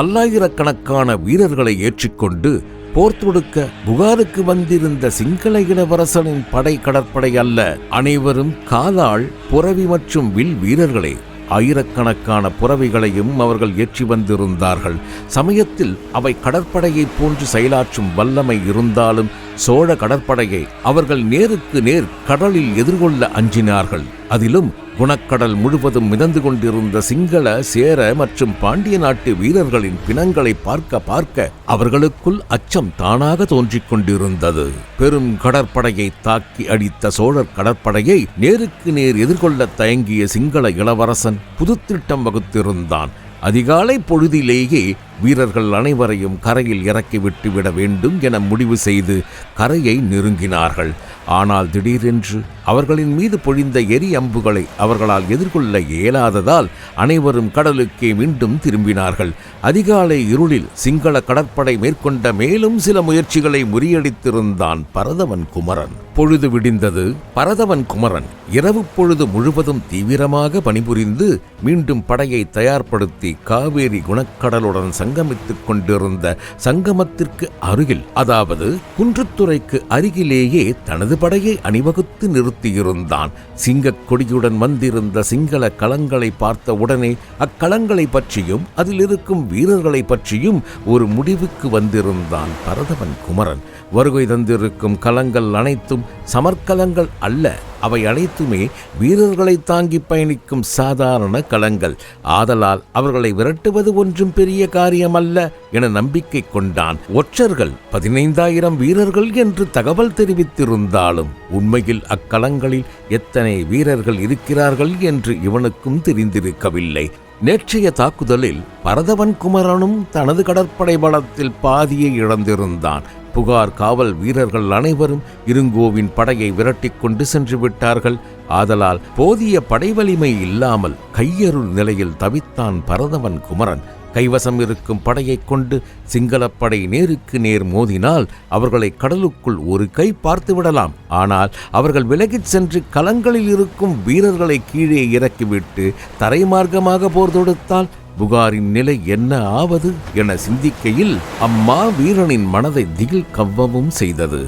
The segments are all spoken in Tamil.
பல்லாயிரக்கணக்கான வீரர்களை ஏற்றிக்கொண்டு போர் தொடுக்க புகாருக்கு வந்திருந்த சிங்கள இளவரசனின் படை கடற்படை அல்ல அனைவரும் காலாள் புறவி மற்றும் வில் வீரர்களே. ஆயிரக்கணக்கான புறவிகளையும் அவர்கள் ஏற்றி வந்திருந்தார்கள். சமயத்தில் அவை கடற்படையைப் போன்று செயலாற்றும் வல்லமை இருந்தாலும் சோழ கடற்படையை அவர்கள் நேருக்கு நேர் கடலில் எதிர்கொள்ள அஞ்சினார்கள். அதிலும் குணக்கடல் முழுவதும் மிதந்து கொண்டிருந்த சிங்கள சேர மற்றும் பாண்டிய நாட்டு வீரர்களின் பிணங்களை பார்க்க பார்க்க அவர்களுக்குள் அச்சம் தானாக தோன்றிக் கொண்டிருந்தது. பெரும் கடற்படையை தாக்கி அடித்த சோழர் கடற்படையை நேருக்கு நேர் எதிர்கொள்ள தயங்கிய சிங்கள இளவரசன் புதுத்திட்டம் வகுத்திருந்தான். அதிகாலை பொழுதிலேயே வீரர்கள் அனைவரையும் கரையில் இறக்கிவிட்டு விட வேண்டும் என முடிவு செய்து கரையை நெருங்கினார்கள். ஆனால் திடீரென்று அவர்களின் மீது பொழிந்த எரி அம்புகளை அவர்களால் எதிர்கொள்ள இயலாததால் அனைவரும் கடலுக்கே மீண்டும் திரும்பினார்கள். அதிகாலை இருளில் சிங்கள கடற்படை மேற்கொண்ட மேலும் சில முயற்சிகளை முறியடித்திருந்தான் பரதவன் குமரன். பொழுது விடிந்தது பரதவன் குமரன். இரவு பொழுது முழுவதும் தீவிரமாக பணிபுரிந்து மீண்டும் படையை தயார்படுத்தி காவேரி குணக்கடலுடன் சங்கமித்துக் கொண்டிருந்த சங்கமத்திற்கு அருகில் அதாவது குன்றுத்துறைக்கு அருகிலேயே தனது படையை அணிவகுத்து நிறுத்தியிருந்தான். சிங்கக் கொடியுடன் வந்திருந்த சிங்கள களங்களை பார்த்த உடனே அக்களங்களை பற்றியும் அதில் இருக்கும் வீரர்களை பற்றியும் ஒரு முடிவுக்கு வந்திருந்தான் பரதவன் குமரன். வருகை தந்திருக்கும் கலங்கள் அனைத்தும் சமர்க்கலங்கள் அல்ல. அவை அனைத்துமே வீரர்களை தாங்கி பயணிக்கும் சாதாரண களங்கள் ஆதலால் அவர்களை விரட்டுவது ஒன்றும் பெரிய காரியமல்ல என நம்பிக்கை கொண்டான் ஒற்றர்கள். பதினைந்தாயிரம் வீரர்கள் என்று தகவல் தெரிவித்திருந்தாலும் உண்மையில் அக்களங்களில் எத்தனை வீரர்கள் இருக்கிறார்கள் என்று இவனுக்கும் தெரிந்திருக்கவில்லை. நேற்றைய தாக்குதலில் பரதவன் குமரனும் தனது கடற்படை பலத்தில் பாதியை இழந்திருந்தான். புகார் காவல் வீரர்கள் அனைவரும் இருங்கோவின் படையை விரட்டிக் கொண்டு சென்று விட்டார்கள். ஆதலால் போதிய படை வலிமை இல்லாமல் கையருள் நிலையில் தவித்தான் பரதவன் குமரன் கைவசம் இருக்கும் படையைக் கொண்டு சிங்களப்படை நேருக்கு நேர் மோதினால் அவர்களை கடலுக்குள் ஒரு கை பார்த்து விடலாம். ஆனால் அவர்கள் விலகிச் சென்று களங்களில் இருக்கும் வீரர்களை கீழே இறக்கிவிட்டு தரைமார்க்கமாக போர் தொடுத்தால் புகாரின் நிலை என்ன ஆவது என சிந்திக்கையில் அம்மா வீரனின் மனதை திகில் கவ்வவும் செய்தது.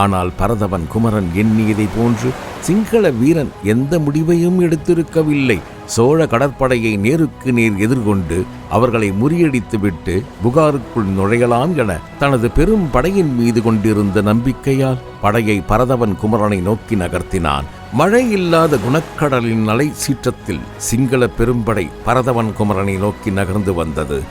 ஆனால் பரதவன் குமரன் எண்ணியதை போன்று சிங்கள வீரன் எந்த முடிவையும் எடுத்திருக்கவில்லை. சோழ கடற்படையை நேருக்கு நேர் எதிர்கொண்டு அவர்களை முறியடித்துவிட்டு புகாருக்குள் நுழையலாம் என தனது பெரும் படையின் மீது கொண்டிருந்த நம்பிக்கையால் படையை பரதவன் குமரனை நோக்கி நகர்த்தினான். மழை இல்லாத குணக்கடலின் அலை சீற்றத்தில் சிங்கள பெரும்படை பரதவன் குமரனை நோக்கி நகர்ந்து வந்தது.